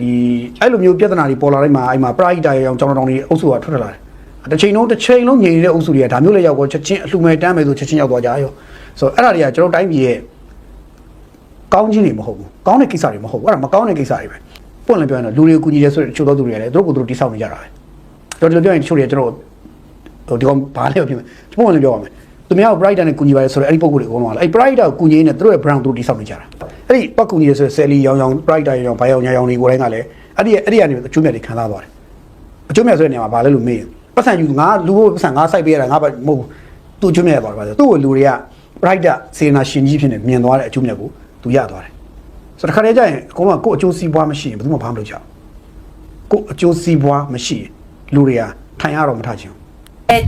ဒီအဲ့လိုမျိုးပြဿနာတွေပေါ်လာတိုင်းမှာအဲ့မှာပရိုက်တာရောင်ကျောင်းတော်တွေအုပ်စုကထွက်ထွက်လာတယ်တစ်ချိန်လုံးတစ်ချိန်လုံးညင်နေတဲ့အုပ်စုတွေကဒါမျိုးလည်းရောက်တော့ချက်ချင်းအလှမဲ့တမ်းမယ်ဆိုချက်ချင်းရောက်သွားကြရောဆိုတော့အဲ့ဒါတွေကကျွန်တော်တိုင်းပြည်ရဲ့ကောင်းခြင်းတွေမဟုတ်ဘူးကောင်းတဲ့ကိစ္စတွေမဟုတ်ဘူးအဲ့ဒါမကောင်းတဲ့ကိစ္စတွေပဲပွင့်လည်းပြောရင်တော့လူတွေကိုကူညီရဲဆိုတဲ့တချို့သောသူတွေကလည်းသူတို့ကိုယ်သူတို့တိဆောက်နေကြတာပဲကျွန်တော်ဒီလိုပြောရင်တချို့တွေကကျွန်တော်ဟိုဒီကောင်ဘာလဲဖြစ်မယ်ပွင့်လည်းပြောပါမယ် သူများကို brighter နဲ့ကူညီပါရဲဆိုတော့အဲ့ဒီပုံကိုယ်တွေအကုန်လုံးကအဲ့ brighter ကိုကူညီရင်းနဲ့သူတို့ရဲ့ brand သူတို့တိဆောက်နေကြတာအဲ့ဒီပတ်ကူညီရဲဆိုတဲ့ Sally ရောင်ရောင် brighter ရောင်ဘာရောင်ညာရောင်တွေကိုယ်တိုင်းကလည်းအဲ့ဒီအဲ့ဒီကနေအကျိုးမြတ်တွေခံစားသွားတယ်အကျိုးမြတ်ဆိုတဲ့နေရာမှာဘာလဲလို့မေးရင်ပတ်စံယူငါလူကိုပတ်စံငါစိုက်ပေးရတာငါမဟုတ်ဘူးသူအကျိုးမြတ်ရသွားတယ်ပါဆိုသူ့ကိုလူတွေက brighter စေနာရှင်ကြီးဖြစ်နေမြင်သွားတဲ့အကျိုးမြတ်ကိုသူရသွားတယ်ဆိုတော့တစ်ခါတည်းကျရင်အကုန်လုံးကကိုယ့်အကျိုးစီးပွားမရှိရင်ဘယ်သူမှဘာမှမလုပ်ကြဘူးကိုယ့်အကျိုးစီးပွားမရှိရင်လူတွေကထိုင်ရတော့မထချင်ဘူးအဲ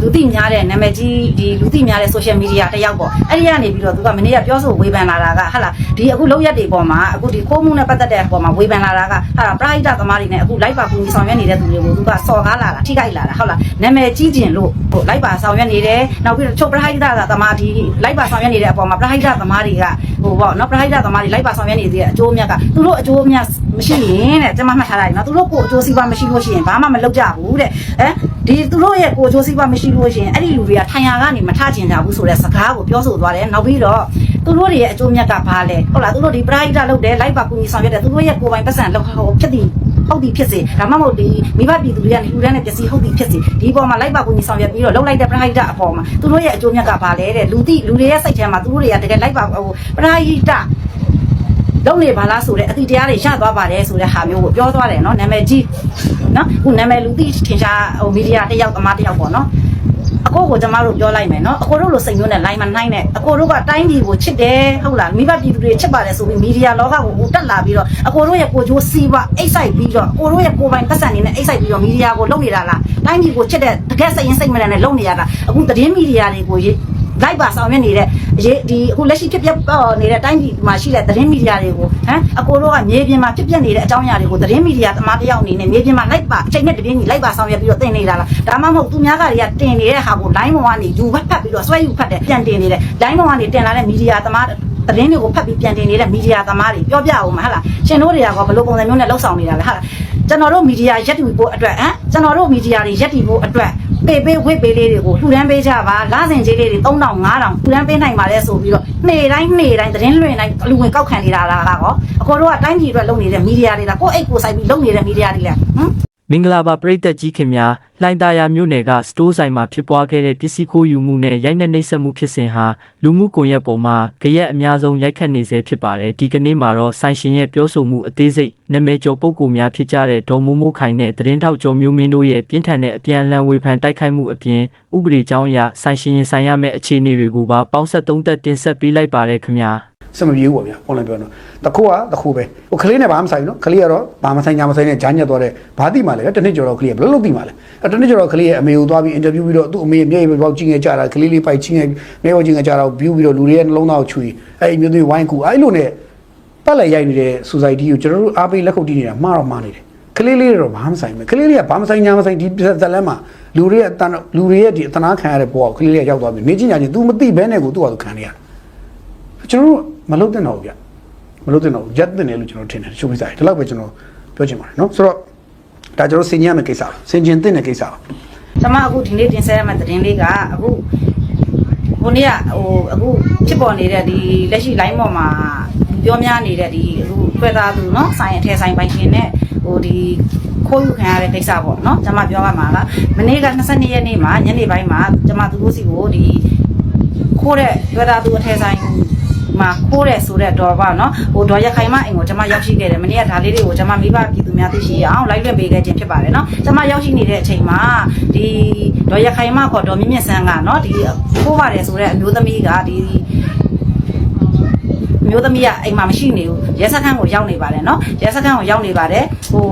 လူသိများတဲ့နာမည်ကြီးဒီလူသိများတဲ့ social media တစ်ယောက်ပေါ့အဲ့ဒီကနေပြီးတော့သူကမနေ့ကပြောဆိုဝေဖန်လာတာကဟာလာဒီအခုလောက်ရက်တွေပေါ်မှာအခုဒီခိုးမှုနဲ့ပတ်သက်တဲ့ပေါ်မှာဝေဖန်လာတာကဟာလာပရိဒတ်သမားတွေနဲ့အခုလိုက်ပါကူညီဆောင်ရွက်နေတဲ့သူတွေကိုသူကစော်ကားလာတာထိခိုက်လာတာဟုတ်လားနာမည်ကြီးကျင်လို့ဟိုလိုက်ပါဆောင်ရွက်နေတယ်နောက်ပြီးတော့ချုပ်ပရိဒတ်သမားဒီလိုက်ပါဆောင်ရွက်နေတဲ့အပေါ်မှာပရိဒတ်သမားတွေကဟိုပေါ့နော်ပရိဒတ်သမားတွေလိုက်ပါဆောင်ရွက်နေတဲ့အကျိုးအမြတ်ကသူတို့အကျိုးအမြတ်မရှိရင်တဲ့ကျွန်မမှတ်ထားလိုက်နော်သူတို့ကိုအကျိုးစီးပွားမရှိလို့ရှိရင်ဘာမှမလုပ်ကြဘူးတဲ့အဲဒီသူတို့ရဲ့ကိုအကျိုးစီးပွားမရှိလို့ရှိရင်အဲ့ဒီလူတွေကထိုင်ရာကနေမထကျင်ကြဘူးဆိုတဲ့စကားကိုပြောဆိုသွားတယ်နောက်ပြီးတော့သူတို့တွေရဲ့အကျိုးမြတ်ကဘာလဲဟုတ်လားသူတို့ဒီပရိဒတ်လုပ်တယ်လိုက်ပါကူညီဆောင်ရွက်တယ်သူတို့ရဲ့ကိုယ်ပိုင်ပတ်စံလောက်ဟောဖြစ်တည်ဟုတ်သည်ဖြစ်စေဒါမှမဟုတ်ဒီမိဘပြည်သူတွေကနေလူတန်းနဲ့ပစ္စည်းဟုတ်သည်ဖြစ်စေဒီပေါ်မှာလိုက်ပါကူညီဆောင်ရွက်ပြီးတော့လှုပ်လိုက်တဲ့ပရိဒတ်အပေါ်မှာသူတို့ရဲ့အကျိုးမြတ်ကဘာလဲတဲ့လူတိလူတွေရဲ့စိတ်ထဲမှာသူတို့တွေကတကယ်လိုက်ပါဟိုပရိဒတ်လုံးနေပါလားဆိုတဲ့အတိတရားတွေရသွားပါတယ်ဆိုတဲ့ဟာမျိုးကိုပြောသွားတယ်နော်နာမည်ကြီးနော်ခုနာမည်လူသိထင်ရှားဟိုမီဒီယာတစ်ယောက်အမတစ်ယောက်ပေါ့နော်အ ကိုကိုကျမတို့ပြောလိုက်မယ်နော်အကိုတို့လိုစိတ်မျိုးနဲ့ line မနှိုင်းနဲ့အကိုတို့ကတိုင်းပြည်ကိုချစ်တယ်ဟုတ်လားမိဘပြည်သူတွေချစ်ပါတယ်ဆိုပြီးမီဒီယာလောကကိုဦးတက်လာပြီးတော့အကိုတို့ရဲ့ကိုချိုးစီးပွားအိတ်ဆိုင်ပြီးတော့အကိုတို့ရဲ့ကိုပိုင်ပတ်စံနေနဲ့အိတ်ဆိုင်ပြီးတော့မီဒီယာကိုလုပ်နေတာလားတိုင်းပြည်ကိုချစ်တဲ့တကယ်စိတ်ရင်းစိတ်မနဲ့လုပ်နေရတာအခုသတင်းမီဒီယာတွေကို လိုက်ပါဆောင်ရွက်နေတဲ့ရေးဒီအခုလက်ရှိဖြစ်ပျက်နေတဲ့တိုင်းပြည်မှာရှိတဲ့သတင်းမီဒီယာတွေကိုဟမ်အကိုတို့ကမြေပြင်မှာဖြစ်ပျက်နေတဲ့အကြောင်းအရာတွေကိုသတင်းမီဒီယာသမားတယောက်အနေနဲ့မြေပြင်မှာလိုက်ပါအချိန်နဲ့တပြင်းကြီးလိုက်ပါဆောင်ရွက်ပြီးတော့တင်နေတာလားဒါမှမဟုတ်သူများကတွေကတင်နေတဲ့ဟာကို line ပေါ်ကနေယူဖတ်ဖတ်ပြီးတော့ဆွဲယူဖတ်တယ်ပြန်တင်နေတယ် line ပေါ်ကနေတင်လာတဲ့မီဒီယာသမားသတင်းတွေကိုဖတ်ပြီးပြန်တင်နေတဲ့မီဒီယာသမားတွေပြောပြအောင်မဟုတ်လားရှင်တို့တွေကဘယ်လိုပုံစံမျိုးနဲ့လှုပ်ဆောင်နေတာလဲဟာလားကျွန်တော်တို့မီဒီယာရက်တူဖို့အတွက်ဟမ်ကျွန်တော်တို့မီဒီယာတွေရက်တီဖို့အတွက် ပေပေးဝစ်ပေးလေးတွေကိုလှူဒန်းပေးကြပါလစဉ်ကြီးလေးတွေ3000 5000လှူဒန်းပေးနိုင်ပါလဲဆိုပြီးတော့နေ့တိုင်းနေ့တိုင်းသတင်းလွှင့်တိုင်းလူဝင်ကောက်ခံနေတာလားကောအကိုတို့ကတိုင်းပြည်အတွက်လုပ်နေတဲ့မီဒီယာတွေလားကိုယ့်အိတ်ကိုစိုက်ပြီးလုပ်နေတဲ့မီဒီယာတွေလားဟမ် မင်္ဂလာပါပရိသတ်ကြီးခင်များလှိုင်သာယာမြို့နယ်ကစတိုးဆိုင်မှာဖြစ်ပွားခဲ့တဲ့ပစ္စည်းခိုးယူမှုနဲ့ရိုက်နှက်နှိပ်စက်မှုဖြစ်စဉ်ဟာလူမှုကွန်ရက်ပေါ်မှာကြရက်အများဆုံးရိုက်ခတ်နေစေဖြစ်ပါတယ်ဒီကနေ့မှာတော့ဆိုင်ရှင်ရဲ့ပြောဆိုမှုအသေးစိတ်နာမည်ကျော်ပုဂ္ဂိုလ်များဖြစ်ကြတဲ့ဒေါ်မိုးမိုးခိုင်နဲ့သတင်းထောက်ကျော်မျိုးမင်းတို့ရဲ့ပြင်းထန်တဲ့အပြန်အလှန်ဝေဖန်တိုက်ခိုက်မှုအပြင်ဥပဒေကြောင်းအရဆိုင်ရှင်ရင်ဆိုင်ရမယ့်အခြေအနေတွေကိုပါပေါင်းဆက်သုံးသက်တင်ဆက်ပေးလိုက်ပါတယ်ခင်ဗျာ စမပြေဘူးပေါ့ဗျာ online ပြောတော့တခုကတခုပဲဟိုကလေးနဲ့ဘာမှမဆိုင်ဘူးနော်ကလေးကတော့ဘာမှဆိုင်ညာမဆိုင်နဲ့ဂျာညက်သွားတဲ့ဘာတိမှလဲတနစ်ကျော်တော့ကလေးကဘယ်လိုလုပ်တိမှလဲအဲတနစ်ကျော်တော့ကလေးရဲ့အမေကိုသွားပြီးအင်တာဗျူးပြီးတော့သူ့အမေရဲ့မျက်ရည်ပေါက်ကြည့်ငယ်ကြတာကလေးလေးပိုက်ချင်းငယ်မျက်ရည်ကြည့်ငယ်ကြတာကို view ပြီးတော့လူတွေရဲ့နှလုံးသားကိုချွေအဲအမျိုးသမီးဝိုင်းကူအဲ့လိုနဲ့ပတ်လက်ရိုက်နေတဲ့ society ကိုကျွန်တော်တို့အားပေးလက်ခုပ်တီးနေတာမှားတော့မှားနေတယ်ကလေးလေးတော့ဘာမှမဆိုင်ဘူးကလေးလေးကဘာမှဆိုင်ညာမဆိုင်ဒီဇက်လန်းမှာလူတွေရဲ့အတန်လူတွေရဲ့ဒီအတနာခံရတဲ့ဘဝကိုကလေးလေးကရောက်သွားပြီနေချင်းညာချင်း तू မသိဘဲနဲ့ကို तू ကသူခံနေရတယ်ကျွန်တော်တို့ မလုပ်တဲ့တော့ဗျ မလုပ်တဲ့တော့ရက်တင်တယ်လို့ကျွန်တော်ထင်တယ်ချိုးပြစားတယ်ဒီလောက်ပဲကျွန်တော်ပြောချင်ပါတယ်เนาะဆိုတော့ဒါကျွန်တော်ဆင်ကျင်ရမယ့်ကိစ္စပါဆင်ကျင်တင်တဲ့ကိစ္စပါ ကျွန်မအခုဒီနေ့တင်ဆက်ရမယ့်သတင်းလေးကအခုဟိုနေ့ကဟိုအခုဖြစ်ပေါ်နေတဲ့ဒီလက်ရှိ line ပေါ်မှာပြောများနေတဲ့ဒီအခုတွေ့သားသူเนาะဆိုင်အထည်ဆိုင်ပိုင်ရှင်နဲ့ဟိုဒီခိုးယူခံရတဲ့ကိစ္စပေါ့เนาะကျွန်မပြောရမှာကမနေ့က22ရက်နေ့မှာညနေပိုင်းမှာကျွန်မသူတို့စီကိုဒီခိုးတဲ့တွေ့သားသူအထည်ဆိုင် မှာခိုးတယ်ဆိုတဲ့တော့ပေါ့နော်ဟိုဒေါ်ရခိုင်မအိမ်ကိုကျွန်မရောက်ရှိခဲ့တယ်မနေ့ကဒါလေးတွေကိုကျွန်မမိဘပြည်သူများသိရှိအောင်လိုက်လွှင့်ပေးခဲ့ခြင်းဖြစ်ပါတယ်နော်ကျွန်မရောက်ရှိနေတဲ့အချိန်မှာဒီဒေါ်ရခိုင်မခေါ်ဒေါ်မြင့်မြင့်ဆန်းကနော်ဒီခိုးပါတယ်ဆိုတဲ့အမျိုးသမီးကဒီမျိုးသမီးကအိမ်မှာမရှိနေဘူးရဲစခန်းကိုရောက်နေပါတယ်နော်ရဲစခန်းကိုရောက်နေပါတယ်ဟို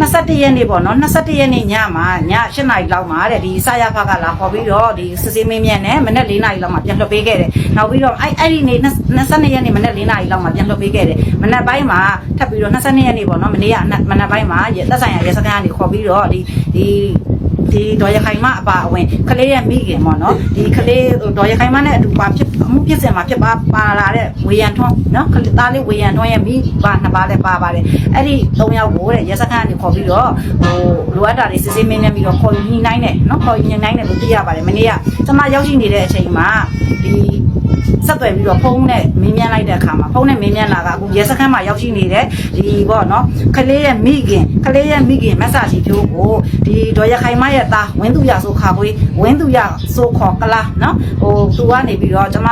21ရက်နေ့ပေါ့နော်21ရက်နေ့ညမှာည8နာရီလောက်မှာတဲ့ဒီစာရဖကလာခေါ်ပြီးတော့ဒီစစ်စေးမင်းမြတ်နဲ့မနေ့4နာရီလောက်မှာပြန်လွှတ်ပေးခဲ့တယ်နောက်ပြီးတော့အဲ့အဲ့ဒီနေ့22ရက်နေ့မနေ့4နာရီလောက်မှာပြန်လွှတ်ပေးခဲ့တယ်မနေ့ပိုင်းမှာထပ်ပြီးတော့22ရက်နေ့ပေါ့နော်မနေ့ကမနေ့ပိုင်းမှာသက်ဆိုင်ရာရဲစခန်းကနေခေါ်ပြီးတော့ဒီဒီ ဒီဒေါ်ရခိုင်မအပါအဝင်ကလေးရဲ့မိခင်ပေါ့နော်ဒီကလေးဒေါ်ရခိုင်မနဲ့အတူပါဖြစ်အမှုဖြစ်စင်မှာဖြစ်ပါပါလာတဲ့ဝေယံထွန်းနော်ကလေးသားလေးဝေယံထွန်းရဲ့မိပါနှစ်ပါးလည်းပါပါတယ်အဲ့ဒီ၃ယောက်ကိုတဲ့ရဲစခန်းကနေခေါ်ပြီးတော့ဟိုလိုအပ်တာတွေစစ်စစ်မင်းနဲ့ပြီးတော့ခေါ်ယူညှိနှိုင်းတယ်နော်ခေါ်ယူညှိနှိုင်းတယ်လို့သိရပါတယ်မနေ့ကကျွန်မရောက်ရှိနေတဲ့အချိန်မှာဒီ ဆက်သွယ်ပြီးတော့ဖုန်းနဲ့မင်းမြန်းလိုက်တဲ့အခါမှာဖုန်းနဲ့မင်းမြန်းလာကအခုရဲစခန်းမှာရောက်ရှိနေတဲ့ဒီပေါ့နော်ကလေးရဲ့မိခင်ကလေးရဲ့မိခင်မက်ဆာဂျီဖြိုးကိုဒီဒေါ်ရခိုင်မရဲ့သားဝင်းသူရဆိုခါပွေးဝင်းသူရဆိုခေါ်ကလာနော်ဟိုသူကနေပြီးတော့ကျွန်မ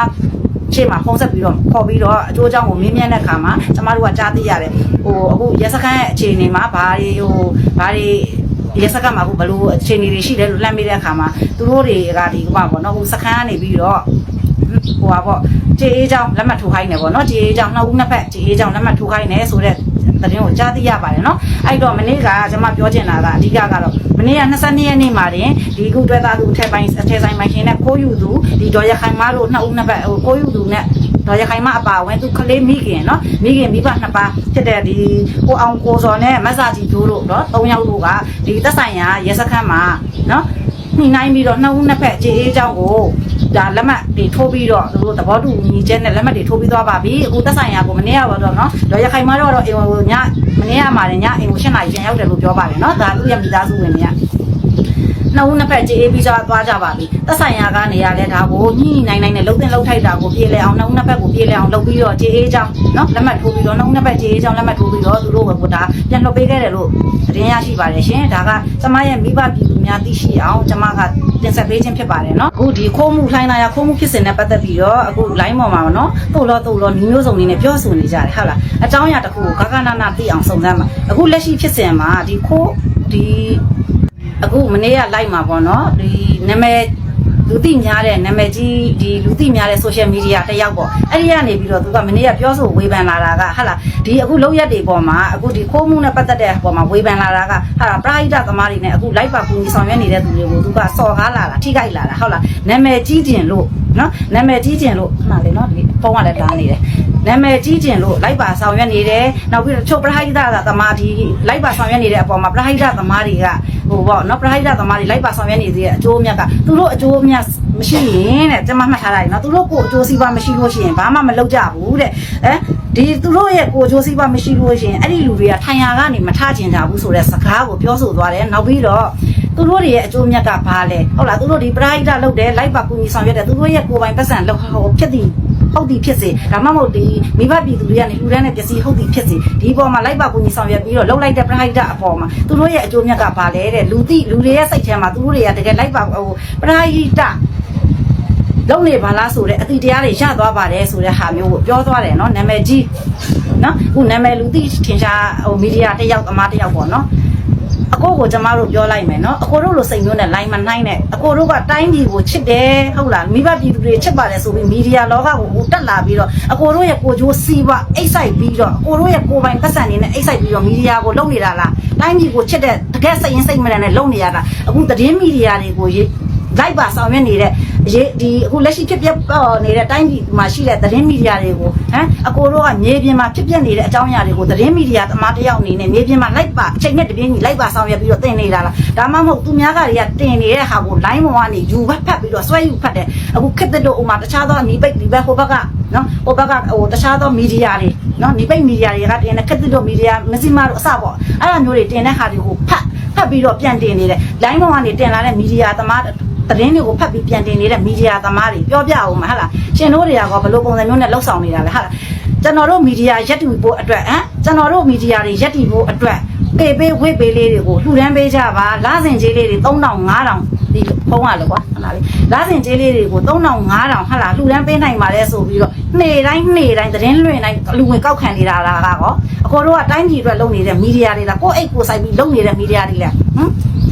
ရှေ့မှာဖုန်းဆက်ပြီးတော့ခေါ်ပြီးတော့အကျိုးအကြောင်းကိုမင်းမြန်းတဲ့အခါမှာကျမတို့ကကြားသိရတယ်ဟိုအခုရဲစခန်းရဲ့အခြေအနေမှာဘာတွေဟိုဘာတွေရဲစခန်းမှာဘလို့အခြေအနေတွေရှိတယ်လို့လှမ်းမိတဲ့အခါမှာသူတို့တွေကဒီကပေါ့နော်ဟိုစခန်းကနေပြီးတော့ ဟိုပါပေါ့ခြေအေးချောင်းလက်မှတ်ထိုးခိုင်းတယ်ပေါ့နော်ခြေအေးချောင်းနှစ်ဦးနှစ်ဖက်ခြေအေးချောင်းလက်မှတ်ထိုးခိုင်းတယ်ဆိုတဲ့သတင်းကိုကြားသိရပါတယ်နော်အဲ့တော့မနေ့ကကျွန်မပြောချင်တာကအဓိကကတော့မနေ့က22ရက်နေ့မှာတင်ဒီခုတွဲသားသူအထက်ပိုင်းအထက်ဆိုင်မိုင်ရှင်နဲ့ကိုယူသူဒီဒေါ်ရခိုင်မတို့နှစ်ဦးနှစ်ဖက်ဟိုကိုယူသူနဲ့ဒေါ်ရခိုင်မအပါဝင်သူကလေးမိခင်နော်မိခင်မိဘနှစ်ပါးဖြစ်တဲ့ဒီကိုအောင်ကိုစော်နဲ့မဆာကြီးတို့တို့နော်၃ယောက်တို့ကဒီသက်ဆိုင်ရာရဲစခန်းမှာနော်နှိမ့်နိုင်ပြီးတော့နှစ်ဦးနှစ်ဖက်ခြေအေးချောင်းကို ဒါလက်မှတ်တွေထိုးပြီးတော့သူတို့သဘောတူညီချက်နဲ့လက်မှတ်တွေထိုးပြီးသွားပါပြီအခုသက်ဆိုင်ရာကိုမနေ့ကပါတော့နော်ဒေါ်ရခိုင်မတော့အိမ်ကိုညမနေ့ကမှလည်းညအိမ်ကို၈နာရီပြန်ရောက်တယ်လို့ပြောပါတယ်နော်ဒါသူ့ရဲ့မိသားစုဝင်တွေက နှစ်ဦးနှစ်ဖက်ကြေးအေးပြီးသွားသွားကြပါပြီသက်ဆိုင်ရာကနေရလဲဒါကိုညှိနိုင်နိုင်နဲ့လှုပ်တင်လှုပ်ထိုက်တာကိုပြေးလဲအောင်နှစ်ဦးနှစ်ဖက်ကိုပြေးလဲအောင်လှုပ်ပြီးတော့ကြေးအေးချောင်းနော်လက်မှတ်ထိုးပြီးတော့နှစ်ဦးနှစ်ဖက်ကြေးအေးချောင်းလက်မှတ်ထိုးပြီးတော့သူတို့ကဒါပြန်လှုပ်ပေးခဲ့တယ်လို့သတင်းရရှိပါတယ်ရှင်ဒါကကျမရဲ့မိဘပြည်သူများသိရှိအောင်ကျမကတင်ဆက်ပေးခြင်းဖြစ်ပါတယ်နော်အခုဒီခိုးမှုလှိုင်းလာရခိုးမှုဖြစ်စဉ်နဲ့ပတ်သက်ပြီးတော့အခု line ပေါ်မှာနော်တို့လို့တို့လို့ညီမျိုးစုံနေနဲ့ပြောဆိုနေကြတယ်ဟုတ်လားအကြောင်းအရာတစ်ခုကိုဂဂနနာသိအောင်စုံစမ်းပါအခုလက်ရှိဖြစ်စဉ်မှာဒီခိုးဒီ အခုမနေ့ကလိုက်မှာပေါ့နော်ဒီနာမည်လူသိများတဲ့နာမည်ကြီးဒီလူသိများတဲ့ social media တစ်ယောက်ပေါ့အဲ့ဒီကနေပြီးတော့သူကမနေ့ကပြောဆိုဝေဖန်လာတာကဟာလာဒီအခုလောက်ရက်တွေပေါ်မှာအခုဒီခိုးမှုနဲ့ပတ်သက်တဲ့ပေါ်မှာဝေဖန်လာတာကဟာလာပရိဒသမားတွေနဲ့အခု live ပါကူညီဆောင်ရွက်နေတဲ့သူတွေကိုသူကစော်ကားလာတာထိခိုက်လာတာဟုတ်လားနာမည်ကြီးကျင်လို့နော်နာမည်ကြီးကျင်လို့မှန်လေနော်ဒီဖုန်းကလည်းတားနေတယ် နာမည်ကြီးကျင်လို့လိုက်ပါဆောင်ရွက်နေတယ်နောက်ပြီးတော့ချုပ်ပရိဒသမားဒီလိုက်ပါဆောင်ရွက်နေတဲ့အပေါ်မှာပရိဒသမားတွေကဟိုပေါ့နော်ပရိဒသမားတွေလိုက်ပါဆောင်ရွက်နေသေးတဲ့အကျိုးအမြတ်ကသူတို့အကျိုးအမြတ်မရှိရင်တဲ့ကျွန်မမှတ်ထားလိုက်နော်သူတို့ကိုအကျိုးစီးပွားမရှိလို့ရှိရင်ဘာမှမလုပ်ကြဘူးတဲ့အဲဒီသူတို့ရဲ့ကိုအကျိုးစီးပွားမရှိလို့ရှိရင်အဲ့ဒီလူတွေကထိုင်ရာကနေမထကျင်ကြဘူးဆိုတဲ့စကားကိုပြောဆိုသွားတယ်နောက်ပြီးတော့သူတို့တွေရဲ့အကျိုးမြတ်ကဘာလဲဟုတ်လားသူတို့ဒီပရိဒလုပ်တယ်လိုက်ပါကူညီဆောင်ရွက်တယ်သူတို့ရဲ့ကိုယ်ပိုင်ပတ်စံလောက်ဟိုဖြစ်တည် ဟုတ်သည်ဖြစ်စေဒါမှမဟုတ်ဒီမိဘပြည်သူတွေကနေလူတန်းနဲ့ပစ္စည်းဟုတ်သည်ဖြစ်စေဒီပေါ်မှာလိုက်ပါကူညီဆောင်ရွက်ပြီးတော့လှုပ်လိုက်တဲ့ပရိဒအပေါ်မှာသူတို့ရဲ့အကျိုးမြတ်ကဘာလဲတဲ့လူသိလူတွေရဲ့စိတ်ထဲမှာသူတို့တွေကတကယ်လိုက်ပါဟိုပရိဒလုံနေပါလားဆိုတဲ့အတိတရားတွေရသွားပါတယ်ဆိုတဲ့ဟာမျိုးကိုပြောသွားတယ်နော်နာမည်ကြီးနော်ခုနာမည်လူသိထင်ရှားဟိုမီဒီယာတစ်ယောက်အမားတစ်ယောက်ပေါ့နော် အကိုကိုကျမတို့ပြောလိုက်မယ်နော်အကိုတို့လိုစိတ်မျိုးနဲ့ line မနှိုင်းနဲ့အကိုတို့ကတိုင်းပြည်ကိုချစ်တယ်ဟုတ်လားမိဘပြည်သူတွေချစ်ပါတယ်ဆိုပြီးမီဒီယာလောကကိုတက်လာပြီးတော့အကိုတို့ရဲ့ကိုကြိုးစီးပွားအိတ်ဆိုင်ပြီးတော့အကိုတို့ရဲ့ကိုပိုင်ပတ်စံနေနဲ့အိတ်ဆိုင်ပြီးတော့မီဒီယာကိုလုပ်နေတာလားတိုင်းပြည်ကိုချစ်တဲ့တကယ်စိတ်ရင်းစိတ်မနဲ့နဲ့လုပ်နေရတာအခုသတင်းမီဒီယာတွေကိုရေး လိုက်ပါဆောင်ရွက်နေတဲ့ရေးဒီအခုလက်ရှိဖြစ်ပျက်နေတဲ့တိုင်းပြည်မှာရှိတဲ့သတင်းမီဒီယာတွေကိုဟမ်အကိုတို့ကမြေပြင်မှာဖြစ်ပျက်နေတဲ့အကြောင်းအရာတွေကိုသတင်းမီဒီယာသမားတယောက်အနေနဲ့မြေပြင်မှာလိုက်ပါအချိန်နဲ့တပြင်းကြီးလိုက်ပါဆောင်ရွက်ပြီးတော့တင်နေတာလားဒါမှမဟုတ်သူများကတွေကတင်နေတဲ့ဟာကို line ပေါ်ကနေယူဘက်ဖတ်ပြီးတော့ဆွဲယူဖတ်တယ်အခုခက်တဲ့တို့ဥမာတခြားသောနီးပိတ်ဒီဘက်ဟိုဘက်ကနော်ဟိုဘက်ကဟိုတခြားသောမီဒီယာတွေနော်နီးပိတ်မီဒီယာတွေကတင်တဲ့ခက်တဲ့တို့မီဒီယာမစီမာတို့အစပေါ့အဲ့ဒါမျိုးတွေတင်တဲ့ဟာတွေကိုဖတ်ဖတ်ပြီးတော့ပြန်တင်နေတယ် line ပေါ်ကနေတင်လာတဲ့မီဒီယာသမား သတင်းတွေကိုဖတ်ပြီးပြန်တင်နေတဲ့မီဒီယာသမားတွေပြောပြအောင်မဟုတ်လားရှင်တို့တွေကဘယ်လိုပုံစံမျိုးနဲ့လှုပ်ဆောင်နေတာလဲဟုတ်လားကျွန်တော်တို့မီဒီယာရက်တူဖို့အတွက်ဟမ်ကျွန်တော်တို့မီဒီယာတွေရက်တီဖို့အတွက်ပေပေးဝိပေးလေးတွေကိုလှူဒန်းပေးကြပါလာစဉ်ကြီးလေးတွေ3000 5000ဒီဖုံးရလေကွာဟုတ်လားလေလာစဉ်ကြီးလေးတွေကို3000 5000ဟုတ်လားလှူဒန်းပေးနိုင်ပါလေဆိုပြီးတော့နေ့တိုင်းနေ့တိုင်းသတင်းလွှင့်တိုင်းလူဝင်ကောက်ခံနေတာလားကောအကိုတို့ကတိုင်းပြည်အတွက်လုပ်နေတဲ့မီဒီယာတွေလားကိုအိတ်ကိုစိုက်ပြီးလုပ်နေတဲ့မီဒီယာတွေလားဟမ်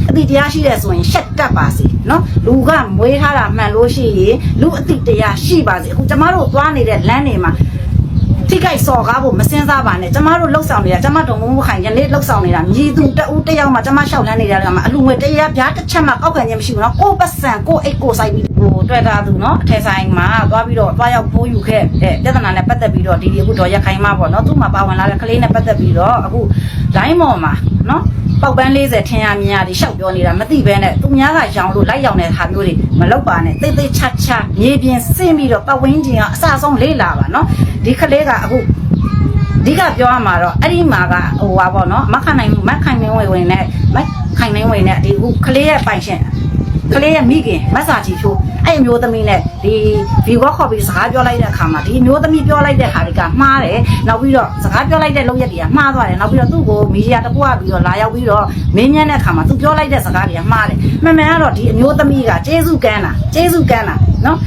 အတိတရားရှိတယ်ဆိုရင်ရှက်တက်ပါစေနော်လူကမွေးထားတာမှန်လို့ရှိရင်လူအတိတရားရှိပါစေအခုကျမတို့သွားနေတဲ့လမ်းတွေမှာထိခိုက်စော်ကားဖို့မစင်စားပါနဲ့ကျမတို့လှုပ်ဆောင်နေတာကျမတို့မမှုခိုင်ယနေ့လှုပ်ဆောင်နေတာမြည်သူတအူးတယောက်မှကျမလျှောက်လန်းနေတာကမှအလူငွေတရားပြားတစ်ချက်မှကောက်ခံခြင်းမရှိဘူးနော်ကိုယ်ပတ်စံကိုယ်အိတ်ကိုစိုက်ပြီးဟိုတွေ့တာသူနော်အထယ်ဆိုင်မှာသွားပြီးတော့သွားရောက်ပိုးယူခဲ့တဲ့ပြဿနာနဲ့ပတ်သက်ပြီးတော့ဒီဒီအခုတော့ရခိုင်မပေါ့နော်သူ့မှာပါဝင်လာတဲ့ကလေးနဲ့ပတ်သက်ပြီးတော့အခု line ပေါ်မှာနော် ပေါက်ပန်း40ထင်ရမြင်ရဒီရှောက်ပြောနေတာမသိဘဲနဲ့သူများကရောင်လို့လိုက်ရောင်တဲ့ဟာမျိုးတွေမလောက်ပါနဲ့တိတ်တိတ်ချာချာမြေပြင်ဆင်းပြီးတော့ပတ်ဝန်းကျင်ကအစအဆုံးလေးလာပါနော်ဒီကလေးကအခုအဓိကပြောရမှာတော့အဲ့ဒီမှာကဟိုပါပေါ့နော်မခနိုင်မခိုင်နိုင်ဝင်ဝင်နဲ့မခိုင်နိုင်ဝင်နဲ့ဒီအခုကလေးရဲ့ပိုင်ရှင် ကလေးရဲ့မိခင်မဆာချီချိုးအဲ့အမျိုးသမီးနဲ့ဒီဗီဂေါခေါ်ပြီးစကားပြောလိုက်တဲ့အခါမှာဒီအမျိုးသမီးပြောလိုက်တဲ့ဟာတွေကမှားတယ်နောက်ပြီးတော့စကားပြောလိုက်တဲ့လုပ်ရက်တွေကမှားသွားတယ်နောက်ပြီးတော့သူ့ကိုမီဒီယာတစ်ခုကပြီးတော့လာရောက်ပြီးတော့မင်းမြန်းတဲ့အခါမှာသူပြောလိုက်တဲ့စကားတွေကမှားတယ်မှန်မှန်ကတော့ဒီအမျိုးသမီးကကျေးဇူးကမ်းတာကျေးဇူးကမ်းတာနော်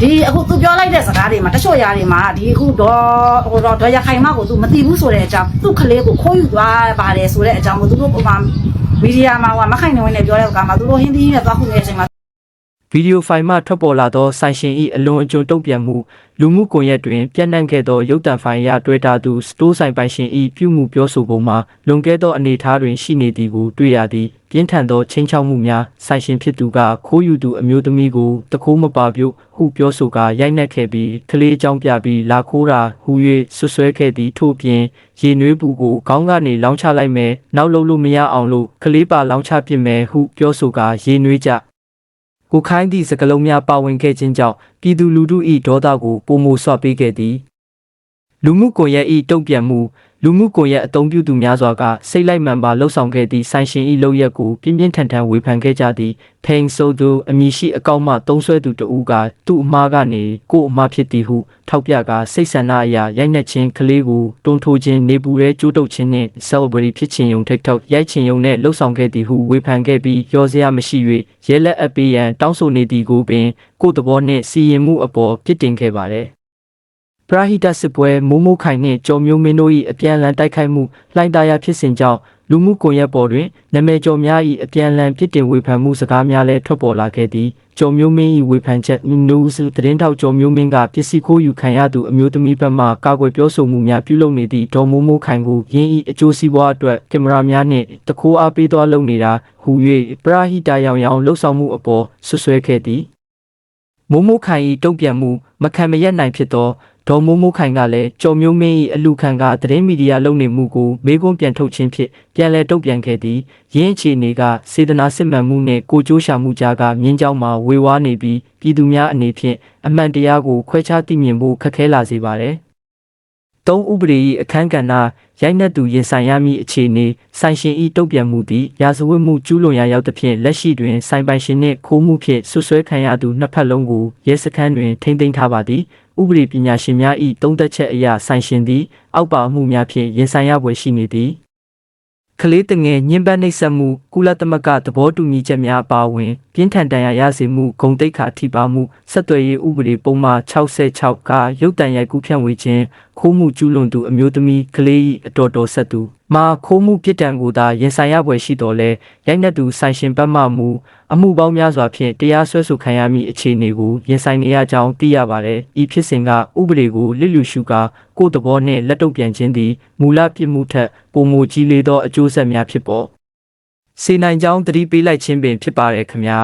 ဒီအခုသူပြောလိုက်တဲ့စကားတွေမှာတချို့ຢာတွေမှာဒီအခုတော့ဟိုတော့ဒေါ်ရခိုင်မကိုသူမသိဘူးဆိုတဲ့အကြောင်းသူ့ကလေးကိုခိုးယူသွားပါတယ်ဆိုတဲ့အကြောင်းကိုသူတို့ပုံမှန် မီဒီယာမှာကမခိုင်နေဝင်နဲ့ပြောတဲ့အခါမှာသူတို့ဟင်းသီးနဲ့သွားခုနေတဲ့အချိန်မှာ ဗီဒီယိုဖိုင်မှထွက်ပေါ်လာသောဆိုင်ရှင်၏အလွန်အကျွံတုံ့ပြန်မှုလူမှုကွန်ရက်တွင်ပြန့်နှံ့ခဲ့သောရုပ်သံဖိုင်အရတွေ့တာသူစတိုးဆိုင်ပိုင်ရှင်၏ပြုမှုပြောဆိုပုံမှာလွန်ကဲသောအနေအထားတွင်ရှိနေသည်ကိုတွေ့ရသည်ပြင်းထန်သောချင်းချောက်မှုများဆိုင်ရှင်ဖြစ်သူကခိုးယူသူအမျိုးသမီးကိုတခိုးမပါပြုတ်ဟုပြောဆိုကာရိုက်နှက်ခဲ့ပြီးကလေးအကြောင်းပြပြီးလာခိုးတာဟူ၍ဆွဆွဲခဲ့သည်ထို့ပြင်ရေနွေးပူကိုခေါင်းကနေလောင်းချလိုက်မယ်နောက်လုံးလို့မရအောင်လို့ကလေးပါလောင်းချပစ်မယ်ဟုပြောဆိုကာရေနွေးကြ ကိုခိုင်းသည့်စကလုံးများပါဝင်ခဲ့ခြင်းကြောင့်ပြည်သူလူထု၏ဒေါသကိုပုံမိုဆွပေးခဲ့သည်လူမှုကွန်ရက်၏တုံ့ပြန်မှု လူမှုကွန်ရက်အသုံးပြုသူများစွာကစိတ်လိုက်မှန်ပါလှုပ်ဆောင်ခဲ့သည့်ဆိုင်ရှင်၏လုပ်ရက်ကိုပြင်းပြင်းထန်ထန်ဝေဖန်ခဲ့ကြသည်ဖိန်ဆိုသူအမည်ရှိအကောင့်မှသုံးဆွဲသူတဦးကသူ့အမားကနေကို့အမားဖြစ်သည်ဟုထောက်ပြကာစိတ်ဆန္ဒအရာရိုက်နှက်ခြင်းကလေးကိုတွန်းထိုးခြင်းနေပူရဲကျိုးတုပ်ခြင်းနှင့် celebrity ဖြစ်ခြင်းယုံ TikTok ရိုက်ခြင်းယုံနဲ့လှုပ်ဆောင်ခဲ့သည်ဟုဝေဖန်ခဲ့ပြီးရောစရာမရှိ၍ရဲလက်အပ်ပေးရန်တောင်းဆိုနေသည်ကိုပင်ကိုယ့်သဘောနှင့်စီရင်မှုအပေါ်ပြစ်တင်ခဲ့ပါသည် ပရာဟိတစစ်ပွဲမိုးမိုးခိုင်နှင့်ကျော်မျိုးမင်းတို့၏အပြန်အလှန်တိုက်ခိုက်မှုလှိုင်းသားရဖြစ်စဉ်ကြောင့်လူမှုကွန်ရက်ပေါ်တွင်နာမည်ကျော်များ၏အပြန်အလှန်ပြစ်တင်ဝေဖန်မှုစကားများလည်းထွက်ပေါ်လာခဲ့သည်ကျော်မျိုးမင်း၏ဝေဖန်ချက် news သတင်းထောက်ကျော်မျိုးမင်းကပစ္စည်းခိုးယူခံရသူအမျိုးသမီးဘက်မှကာကွယ်ပြောဆိုမှုများပြုလုပ်နေသည့်ဒေါ်မိုးမိုးခိုင်ကိုရင်း၏အကျိုးစီးပွားအတွက်ကင်မရာများနှင့်တခိုးအားပေးသွားလုပ်နေတာဟူ၍ပရာဟိတရောင်ရောင်လှုပ်ဆောင်မှုအပေါ်ဆွဆွဲခဲ့သည်မိုးမိုးခိုင်၏တုံ့ပြန်မှုမခံမရက်နိုင်ဖြစ်သော ဒေါ်မိုးမိုးခိုင်ကလည်းကျော်မျိုးမင်း၏အလူခံကသတင်းမီဒီယာလုပ်နေမှုကိုမေးခွန်းပြန်ထုတ်ခြင်းဖြင့်ပြန်လည်တုံ့ပြန်ခဲ့သည်ရင်းအခြေအနေကစေတနာစစ်မှန်မှုနှင့်ကိုကြိုးရှာမှုကြားကမြင်းကြောင်းမှာဝေဝါးနေပြီးပြည်သူများအနေဖြင့်အမှန်တရားကိုခွဲခြားသိမြင်ဖို့ခက်ခဲလာစေပါတယ်။ ၃ဥပဒေ၏အခန်းကဏ္ဍရိုက်နှက်သူရင်ဆိုင်ရမည့်အခြေအနေဆိုင်ရှင်၏တုံ့ပြန်မှုသည်ရာဇဝတ်မှုကျူးလွန်ရာရောက်သဖြင့်လက်ရှိတွင်ဆိုင်ပိုင်ရှင်နှင့်ခိုးမှုဖြင့်ဆွဆွဲခံရသူနှစ်ဖက်လုံးကိုရဲစခန်းတွင်ထိန်းသိမ်းထားပါသည်ဥပဒေပညာရှင်များ၏သုံးသက်ချက်အရဆိုင်ရှင်သည်အောက်ပါမှုများဖြင့်ရင်ဆိုင်ရပွဲရှိနေသည်ကလေးတငယ်ညှဉ်းပန်းနှိပ်စက်မှုကုလသမဂ္ဂသဘောတူညီချက်များအပါအဝင်ပြင်းထန်ဒဏ်ရာရစေမှုဂုံတိတ်ခါထိပါမှုဆက်သွယ်ရေးဥပဒေပုံမှန်66ကရုပ်တံရိုက်ကူးဖြန့်ဝေခြင်းခိုးမှုကျူးလွန်သူအမျိုးသမီးကလေး၏အတော်တော်ဆက်သူမှာခိုးမှုပြစ်ဒဏ်ကိုသာရင်ဆိုင်ရပွဲရှိတော်လဲရိုက်နှက်သူဆိုင်ရှင်ပတ်မှမူအမှုပေါင်းများစွာဖြင့်တရားစွဲဆိုခံရမည့်အခြေအနေကိုရင်ဆိုင်နေရကြောင်းသိရပါတယ်ဤဖြစ်စဉ်ကဥပဒေကိုလစ်လျူရှုကာကိုယ့်သဘောနှင့်လက်တုပ်ပြန်ခြင်းသည်မူလပြစ်မှုထက်ပိုမိုကြီးလေးသောအကျိုးဆက်များဖြစ်ပေါ် စေနိုင်ကြောင်းသတိပေးလိုက်ခြင်းပင်ဖြစ်ပါတယ်ခင်ဗျာ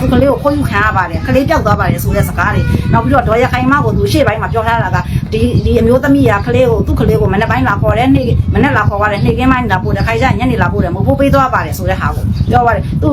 သူကလေးကိုခိုးယူခံရပါတယ်ကလေးပြောက်သွားပါတယ်ဆိုတဲ့စကားတွေနောက်ပြီးတော့ဒေါ်ရခိုင်မကိုသူရှေ့ပိုင်းမှာပြောထားတာကဒီဒီအမျိုးသမီးကကလေးကိုသူ့ကလေးကိုမနေ့ပိုင်းလာခေါ်တယ်နေ့မနေ့လာခေါ်ရတယ်နေ့ကင်းပိုင်းလာပို့တယ်ခိုင်ကြညနေလာပို့တယ်မဟုတ်ပေးသွားပါတယ်ဆိုတဲ့ဟာကိုပြောပါတယ်သူ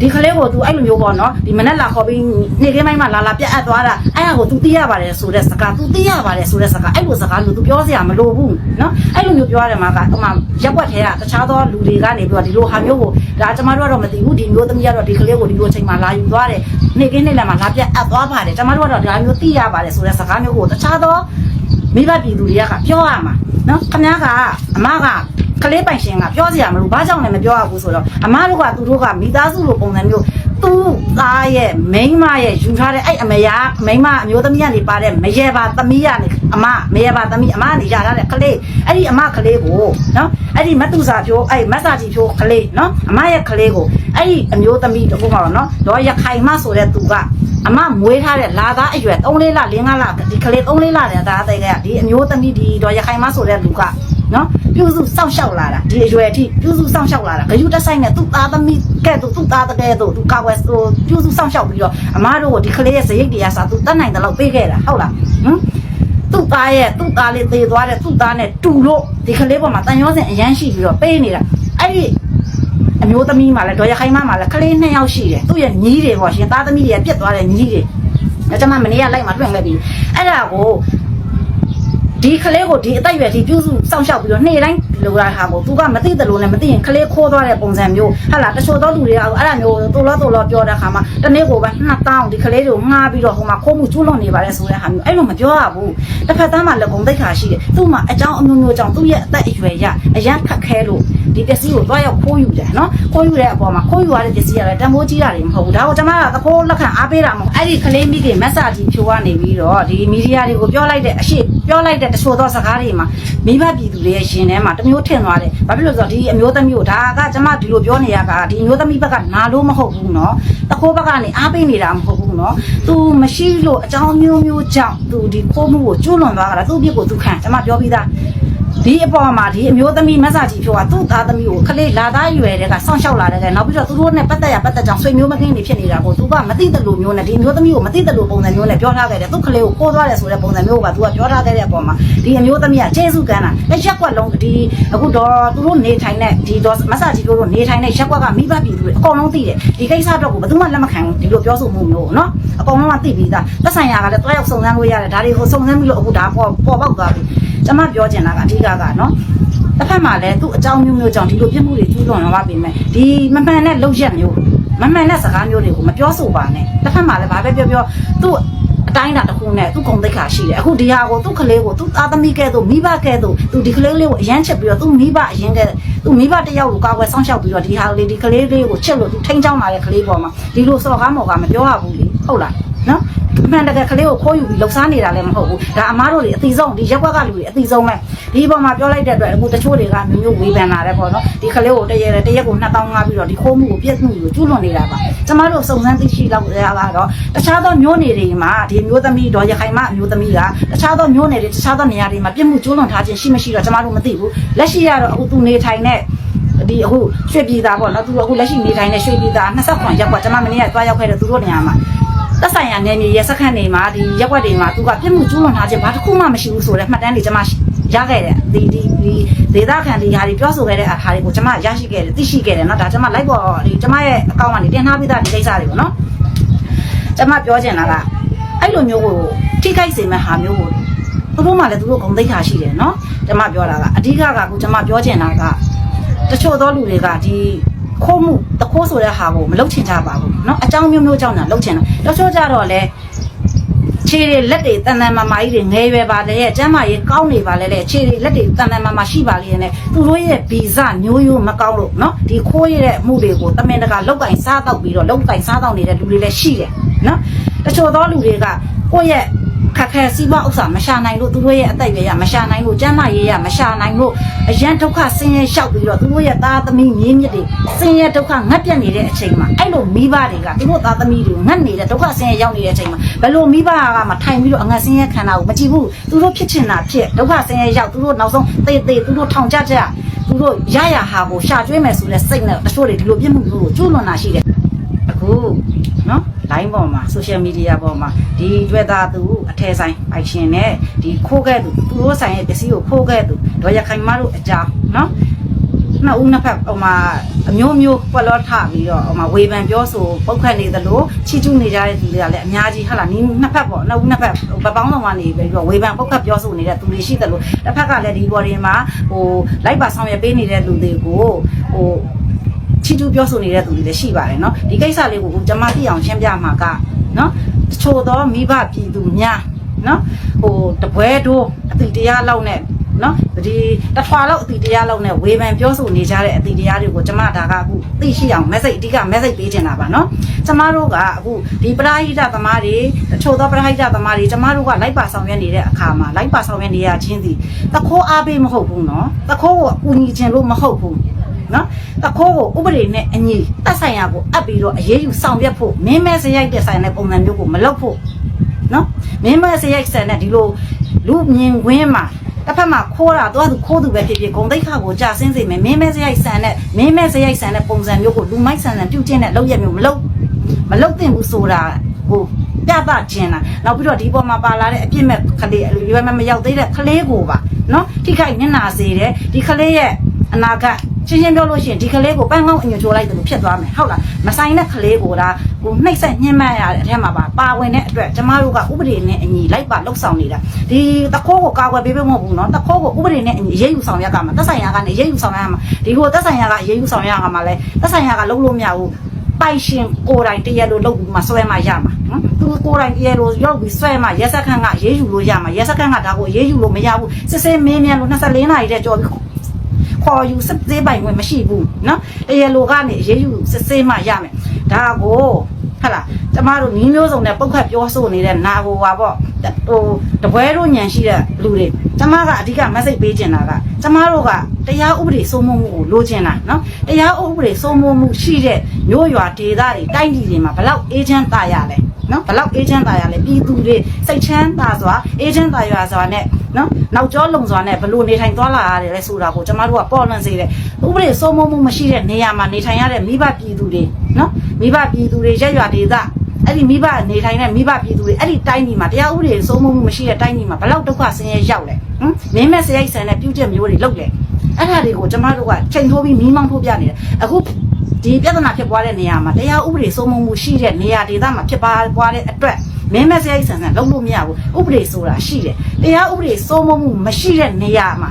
ဒီကလေးကိုသူအဲ့လိုမျိုးပေါ့နော်ဒီမနေ့လာခေါ်ပြီးနေ့ကင်းပိုင်းမှာလာလာပြတ်အပ်သွားတာအဲ့ဟာကိုသူသိရပါတယ်ဆိုတဲ့စကားသူသိရပါတယ်ဆိုတဲ့စကားအဲ့လိုစကားလို့သူပြောစရာမလိုဘူးနော်အဲ့လိုမျိုးပြောရတယ်မှာကဟိုမှာရက်ွက်ထဲကတခြားသောလူတွေကနေပြီးတော့ဒီလိုဟာမျိုးကိုဒါကျမတို့ကတော့မသိဘူးဒီမျိုးသမီးကတော့ဒီကလေးကိုဒီလိုအချိန်မှာလာယူသွားတယ်နေ့ကင်းနေ့လည်းမှာလာပြတ်အပ်သွားပါတယ်ကျမတို့ကတော့ဒါမျိုးသိရပါတယ်ဆိုတဲ့စကားမျိုးကိုတခြားသောမိဘပြည်သူတွေကပြောရမှာနော်ခင်ဗျားကအမကကလေးပိုင်ရှင်ကပြောစရာမလိုဘာကြောင့်လဲမပြောရဘူးဆိုတော့အမတို့ကသူတို့ကမိသားစုလိုပုံစံမျိုးသူ့သားရဲ့မိန်းမရဲ့ယူထားတဲ့အဲ့အမယာမိန်းမအမျိုးသမီးကနေပါတဲ့မရေပါသမီးကနေ အမမရေပါသမီးအမကနေရထားတဲ့ကလေးအဲ့ဒီအမကလေးကိုနော်အဲ့ဒီမတူစာဖြိုးအဲ့မတ်စာကြီးဖြိုးကလေးနော်အမရဲ့ကလေးကိုအဲ့ဒီအမျိုးသမီးတခုမှတော့နော်တော့ရခိုင်မဆိုတဲ့သူကအမမွေးထားတဲ့လာသားအရွယ်3လေးလ4 5လဒီကလေး3လေးလတဲ့သားတဲ့ကဒီအမျိုးသမီးဒီတော့ရခိုင်မဆိုတဲ့လူကနော်ပြုစုစောင့်ရှောက်လာတာဒီအရွယ်အထိပြုစုစောင့်ရှောက်လာတာဂယုတက်ဆိုင်နဲ့သူ့သားသမီးကဲ့သို့သူ့သားတကယ်သို့သူကာကွယ်ဟိုပြုစုစောင့်ရှောက်ပြီးတော့အမားတို့ကိုဒီကလေးရဲ့စရိတ်တရားစာသူတတ်နိုင်တယ်လို့ပေးခဲ့တာဟုတ်လားဟမ် သူ့သားရဲ့သူ့သားလေးသေသွားတဲ့သူ့သားနဲ့တူလို့ဒီကလေးပေါ်မှာတန်ရောစင်အရန်ရှိပြီးတော့ပေးနေတာအဲ့ဒီအမျိုးသမီးမှလည်းဒေါ်ရခိုင်မမှလည်းကလေးနှစ်ယောက်ရှိတယ်သူ့ရဲ့ညီးတွေပေါ့ရှင်သားသမီးတွေကပြက်သွားတဲ့ညီးတွေအကျမမနေ့ကလိုက်မှတွင်ခဲ့ပြီအဲ့ဒါကိုဒီကလေးကိုဒီအသက်အရွယ်ဒီပြုစုစောင့်ရှောက်ပြီးတော့နေ့တိုင်း လိုလာဟာကိုသူကမသိတယ်လို့လည်းမသိရင်ကလေးခိုးသွားတဲ့ပုံစံမျိုးဟာလာတချို့သောလူတွေကအဲ့ဒါမျိုးတူလောတူလောပြောတဲ့ခါမှာတနေ့ကိုပဲ2000ဒီကလေးတွေကိုငှားပြီးတော့ဟိုမှာခိုးမှုကျူးလွန်နေပါတယ်ဆိုတဲ့ဟာမျိုးအဲ့လိုမပြောရဘူးတစ်ဖက်သားမှာလက်ကုံသိက္ခာရှိတယ်သူ့မှာအကြောင်းအမျိုးမျိုးကြောင့်သူ့ရဲ့အသက်အရွယ်ရအရန်ခက်ခဲလို့ဒီပစ္စည်းကိုတွားရောက်ခိုးယူတယ်နော်ခိုးယူတဲ့အပေါ်မှာခိုးယူရတဲ့ပစ္စည်းကလည်းတန်ဖိုးကြီးတာတွေမဟုတ်ဘူးဒါကိုကျွန်မကသခိုးလက်ခံအားပေးတာမဟုတ်အဲ့ဒီကလေးမိခင်မက်ဆာကြီးဖြိုးကနေပြီးတော့ဒီမီဒီယာတွေကိုပြောလိုက်တဲ့အရှိပြောလိုက်တဲ့တချို့သောစကားတွေမှာမိဘပြည်သူတွေရဲ့ရှင်ထဲမှာတမျိုးထင်သွားတယ်ဘာဖြစ်လို့လဲဆိုတော့ဒီအမျိုးသမီးကိုဒါကကျွန်မဒီလိုပြောနေရတာဒီအမျိုးသမီးဘက်ကနာလို့မဟုတ်ဘူးနော်တခိုးဘက်ကနေအားပေးနေတာမဟုတ်ဘူးနော်သူမရှိလို့အကြောင်းမျိုးမျိုးကြောင့်သူဒီခိုးမှုကိုကျွလွန်သွားတာသူ့ပြစ်ကိုသူခံကျွန်မပြောပြီးသား ဒီအပေါ်မှာဒီအမျိုးသမီးမဆာကြီးဖြိုးကသူ့သားသမီးကိုခလေးလာသားရွယ်တဲ့ကစောင့်ရှောက်လာတဲ့ကနောက်ပြီးတော့သူတို့နဲ့ပတ်သက်ရပတ်သက်ကြောင့်ဆွေမျိုးမကင်းတွေဖြစ်နေတာကိုသူကမသိတဲ့လူမျိုးနဲ့ဒီအမျိုးသမီးကိုမသိတဲ့လူပုံစံမျိုးနဲ့ပြောထားခဲ့တယ်သူ့ခလေးကိုကိုးသွားတယ်ဆိုတဲ့ပုံစံမျိုးကသူကပြောထားခဲ့တဲ့အပေါ်မှာဒီအမျိုးသမီးကကျေးဇူးကမ်းတာလက်ရက်ကွက်လုံးဒီအခုတော့သူတို့နေထိုင်တဲ့ဒီတော့မဆာကြီးဖြိုးတို့နေထိုင်တဲ့ရက်ကွက်ကမိဘပြည်သူတွေအကုန်လုံးသိတယ်ဒီကိစ္စတော့ကိုဘယ်သူမှလက်မခံဘူးဒီလိုပြောဆိုမှုမျိုးနော်အကုန်လုံးကသိပြီးသားသက်ဆိုင်ရာကလည်းတွားရောက်စုံစမ်းလို့ရတယ်ဒါတွေကိုစုံစမ်းပြီးလို့အခုဒါပေါ်ပေါ်ပေါက်သွားပြီ ကျွန်မပြောချင်တာကအဓိကကနော်တစ်ဖက်မှာလည်းသူ့အကြောင်းမျိုးမျိုးကြောင့်ဒီလိုပြစ်မှုတွေကျူးလွန်လာပါပြီမဲ့ဒီမမှန်တဲ့လောက်ရက်မျိုးမမှန်တဲ့စကားမျိုးတွေကိုမပြောဆိုပါနဲ့တစ်ဖက်မှာလည်းဘာပဲပြောပြောသူ့အတိုင်းတာတစ်ခုနဲ့သူ့ဂုံတိတ်ခါရှိတယ်အခုဒီဟာကိုသူ့ကလေးကိုသူ့သားသမီးကဲသို့မိဘကဲသို့သူဒီကလေးလေးကိုအရန်ချစ်ပြီးတော့သူ့မိဘအရင်ကဲသူ့မိဘတစ်ယောက်ကိုကာကွယ်ဆောင်ရှောက်ပြီးတော့ဒီဟာလေးဒီကလေးလေးကိုချစ်လို့သူထိန်းချောင်းလာတဲ့ကလေးပေါ်မှာဒီလိုစော်ကားမော်ကားမပြောရဘူးလေဟုတ်လားနော် အမှန်တကယ်ကလေးကိုခိုးယူပြီးလှုပ်ရှားနေတာလည်းမဟုတ်ဘူးဒါအမားတို့တွေအတိဆုံးဒီရက်ွက်ကလူတွေအတိဆုံးပဲဒီပေါ်မှာပြောလိုက်တဲ့အတွက်အခုတချို့တွေကမျိုးမျိုးဝေဖန်လာတယ်ပေါ့နော်ဒီကလေးကိုတရက်တရက်ကို2000ငါပြီးတော့ဒီခိုးမှုကိုပြည့်မှုကိုကျူးလွန်နေတာပါကျမတို့စုံစမ်းသိရှိလောက်ရကတော့တခြားသောမျိုးနေတွေမှာဒီမျိုးသမီးတော့ရခိုင်မအမျိုးသမီးကတခြားသောမျိုးနေတွေတခြားသောနေရာတွေမှာပြည့်မှုကျူးလွန်ထားခြင်းရှိမရှိတော့ကျမတို့မသိဘူးလက်ရှိကတော့အခုသူနေထိုင်တဲ့ဒီအခုရွှေပြည်သားပေါ့နော်သူအခုလက်ရှိနေထိုင်တဲ့ရွှေပြည်သား29ရပ်ကွက်ကျမမနေ့ကတွားရောက်ခဲ့တဲ့သူတို့နေရာမှာ သက်ဆိုင်ရာနယ်မြေရဲစခန်းတွေမှာဒီရက်ွက်တွေမှာသူကပြစ်မှုကျူးလွန်ထားခြင်းဘာတစ်ခုမှမရှိဘူးဆိုတဲ့မှတ်တမ်းတွေကျွန်မရခဲ့တယ်ဒီဒီဒီဒေတာခံဒီဟာတွေပြောဆိုခဲ့တဲ့အားတွေကိုကျွန်မရရှိခဲ့တယ်သိရှိခဲ့တယ်เนาะဒါကျွန်မလိုက်ပေါ်ဒီကျွန်မရဲ့အကောင့်ကနေတင်ထားပြီးသားဒီကိစ္စတွေပေါ့နော်ကျွန်မပြောချင်တာကအဲ့လိုမျိုးကိုထိခိုက်စေမဲ့ဟာမျိုးကိုသူတို့မှလည်းသူတို့ဂုံသိက္ခာရှိတယ်เนาะကျွန်မပြောတာကအဓိကကအခုကျွန်မပြောချင်တာကတချို့သောလူတွေကဒီ ခိုးမှုတခိုးဆိုတဲ့ဟာကိုမလုပ်ချင်ကြပါဘူးเนาะအကြောင်းမျိုးမျိုးကြောင့်ညာလုပ်ချင်တာတချို့ကြတော့လေ ခြေတွေလက်တွေတန်တန်မာမာကြီးတွေငယ်ရွယ်ပါလေရဲ့ကျမ်းမာရေးကောင်းနေပါလေတဲ့ခြေတွေလက်တွေတန်တန်မာမာရှိပါလေရဲ့သူတို့ရဲ့ဗီဇမျိုးရိုးမကောင်းလို့เนาะဒီခိုးရတဲ့အမှုတွေကိုတမင်တကာလောက်ကင်စားတော့ပြီးတော့လောက်ကင်စားတော့နေတဲ့လူတွေလည်းရှိတယ်เนาะတချို့သောလူတွေကကိုယ့်ရဲ့ ခက်ခဲစီးပွားဥစ္စာမရှာနိုင်လို့သူတို့ရဲ့အသက်အရွယ်ရမရှာနိုင်လို့ကျန်းမာရေးရမရှာနိုင်လို့အရန်ဒုက္ခဆင်းရဲလျှောက်ပြီးတော့သူတို့ရဲ့သားသမီးမြေးမြစ်တွေဆင်းရဲဒုက္ခငတ်ပြတ်နေတဲ့အချိန်မှာအဲ့လိုမိဘတွေကသူတို့သားသမီးတွေကိုငတ်နေတဲ့ဒုက္ခဆင်းရဲရောက်နေတဲ့အချိန်မှာဘယ်လိုမိဘကမှထိုင်ပြီးတော့အငတ်ဆင်းရဲခံတာကိုမကြည့်ဘူးသူတို့ဖြစ်ချင်တာဖြစ်ဒုက္ခဆင်းရဲရောက်သူတို့နောက်ဆုံးတေးတေးသူတို့ထောင်ကြကြသူတို့ရရဟာကိုရှာကျွေးမယ်ဆိုတဲ့စိတ်နဲ့တချို့တွေဒီလိုပြစ်မှုမျိုးကိုကျူးလွန်တာရှိတယ်အခုနော် line ပေါ်မှာ social media ပေါ်မှာဒီတွေ့တာသူအထည်ဆိုင်ပိုင်ရှင်နဲ့ဒီခိုးခဲ့သူသူတို့ဆိုင်ရဲ့ပစ္စည်းကိုခိုးခဲ့သူတော့ရခိုင်မတို့အကြောင်းနော်နှစ်ဦးနှစ်ဖက်ဟိုမှာအမျိုးမျိုးပွက်လောထပြီးတော့ဟိုမှာဝေဖန်ပြောဆိုပုတ်ခတ်နေသလိုချီကျူးနေကြတဲ့သူတွေကလည်းအများကြီးဟာလာနီးနှစ်ဖက်ပေါ့နှစ်ဦးနှစ်ဖက်ဟိုပပောင်းဆောင်ကနေပြီးတော့ဝေဖန်ပုတ်ခတ်ပြောဆိုနေတဲ့သူတွေရှိသလိုတစ်ဖက်ကလည်းဒီ body မှာဟိုလိုက်ပါဆောင်ရွက်ပေးနေတဲ့လူတွေကိုဟို ချီးကျူးပြောဆိုနေတဲ့သူတွေလည်းရှိပါတယ်နော်ဒီကိစ္စလေးကိုကျွန်မသိအောင်ရှင်းပြမှာကနော်တချို့သောမိဘပြည်သူများနော်ဟိုတပွဲတို့အတိတရားလောက်နဲ့နော်ဒီတထွာလောက်အတိတရားလောက်နဲ့ဝေဖန်ပြောဆိုနေကြတဲ့အတိတရားတွေကိုကျမဒါကအခုသိရှိအောင် message အဓိက message ပေးချင်တာပါနော်ကျမတို့ကအခုဒီပရာဟိတသမားတွေတချို့သောပရာဟိတသမားတွေကျမတို့ကလိုက်ပါဆောင်ရွက်နေတဲ့အခါမှာလိုက်ပါဆောင်ရွက်နေရခြင်းစီတခိုးအားပေးမဟုတ်ဘူးနော်တခိုးကိုအကူညီခြင်းလို့မဟုတ်ဘူး နော်တခိုးကိုဥပဒေနဲ့အညီတက်ဆိုင်ရာကိုအပ်ပြီးတော့အရေးယူဆောင်ရွက်ဖို့မင်းမဲစရိုက်တဲ့ဆိုင်တဲ့ပုံစံမျိုးကိုမလုပ်ဖို့နော်မင်းမဲစရိုက်ဆန်တဲ့ဒီလိုလူမြင်ကွင်းမှာတစ်ဖက်မှာခိုးတာတော့သူခိုးသူပဲဖြစ်ဖြစ်ဂုံတိတ်ခါကိုကြာဆင်းစေမယ်မင်းမဲစရိုက်ဆန်တဲ့မင်းမဲစရိုက်ဆန်တဲ့ပုံစံမျိုးကိုလူမိုက်ဆန်ဆန်ပြုတ်ကျင်းတဲ့လုပ်ရက်မျိုးမလုပ်မလုပ်သင့်ဘူးဆိုတာဟိုပြသခြင်းလားနောက်ပြီးတော့ဒီပေါ်မှာပါလာတဲ့အပြစ်မဲ့ကလေးရွယ်မမရောက်သေးတဲ့ကလေးကိုပါနော်ထိခိုက်မျက်နာစေတယ်ဒီကလေးရဲ့အနာဂတ် ရှင်းရှင်းပြောလို့ရှိရင်ဒီကလေးကိုပန်းကောင်းအညွှန်ချိုးလိုက်တယ်လို့ဖြစ်သွားမယ်ဟုတ်လားမဆိုင်တဲ့ကလေးကိုဒါကိုနှိပ်စက်ညှဉ်းမှန်းရတဲ့အထက်မှာပါပါဝင်တဲ့အတွက်ကျမတို့ကဥပဒေနဲ့အညီလိုက်ပါလှုပ်ဆောင်နေတာဒီတခိုးကိုကာကွယ်ပေးဖို့မဟုတ်ဘူးเนาะတခိုးကိုဥပဒေနဲ့အညီအရေးယူဆောင်ရကမှာသက်ဆိုင်ရာကနေအရေးယူဆောင်ရမှာဒီကိုသက်ဆိုင်ရာကအရေးယူဆောင်ရမှာလဲသက်ဆိုင်ရာကလုပ်လို့မရဘူး ပိုင်ရှင်ကိုယ်တိုင်တရက်လို့လုပ်ပြီးမှဆွဲမှရမှာနော်သူကိုယ်တိုင်တရက်လို့ရောက်ပြီးဆွဲမှရက်စက်ခန့်ကရေးယူလို့ရမှာရက်စက်ခန့်ကဒါကိုရေးယူလို့မရဘူးစစ်စစ်မင်းမြန်လို့24နာရီတည်းကြော်ပြီး ခေါ်ယူစစ်သေးပိုင်ဝင်မရှိဘူးနော်တရက်လို့ကနေရေးယူစစ်စစ်မှရမယ်ဒါကိုဟဟလားကျမတို့နီးမျိုးစုံနဲ့ပုတ်ခတ်ပြောဆိုနေတဲ့နာကိုပါပေါ့ဟိုတပွဲတို့ညံရှိတဲ့လူတွေကျမကအဓိက message ပေးချင်တာကကျမတို့ကတရားဥပဒေစိုးမိုးမှုကိုလိုချင်တာနော်တရားဥပဒေစိုးမိုးမှုရှိတဲ့မျိုးရွာဒေသတွေတိုင်းပြည်တွေမှာဘလောက်အေဂျင့်တာရလဲနော်ဘလောက်အေဂျင့်တာရလဲပြည်သူတွေစိတ်ချမ်းသာစွာအေဂျင့်တာရစွာနဲ့ နော်နောက်ကျောလုံစွာနဲ့ဘလို့နေထိုင်သွားလာရတယ်လဲဆိုတာကိုကျမတို့ကပေါ်လွန်စေတယ်ဥပဒေစိုးမိုးမှုမရှိတဲ့နေရာမှာနေထိုင်ရတဲ့မိဘပြည်သူတွေနော်မိဘပြည်သူတွေရက်ရွာဒေသအဲ့ဒီမိဘနေထိုင်တဲ့မိဘပြည်သူတွေအဲ့ဒီတိုင်းပြည်မှာတရားဥပဒေစိုးမိုးမှုမရှိတဲ့တိုင်းပြည်မှာဘယ်လောက်ဒုက္ခဆင်းရဲရောက်လဲဟမ်မင်းမဲ့စရိုက်ဆန်တဲ့ပြုချက်မျိုးတွေလုပ်တယ်အဲ့ဒါတွေကိုကျမတို့ကချိန်ထိုးပြီးမီးမောင်းထိုးပြနေတယ်အခုဒီပြဿနာဖြစ်ပွားတဲ့နေရာမှာတရားဥပဒေစိုးမိုးမှုရှိတဲ့နေရာဒေသမှာဖြစ်ပွားတဲ့အတွက် မင်းမဲ့စရိုက်ဆန်ဆန်လုပ်လို့မရဘူးဥပဒေဆိုတာရှိတယ်တရားဥပဒေစိုးမိုးမှုမရှိတဲ့နေရာမှာ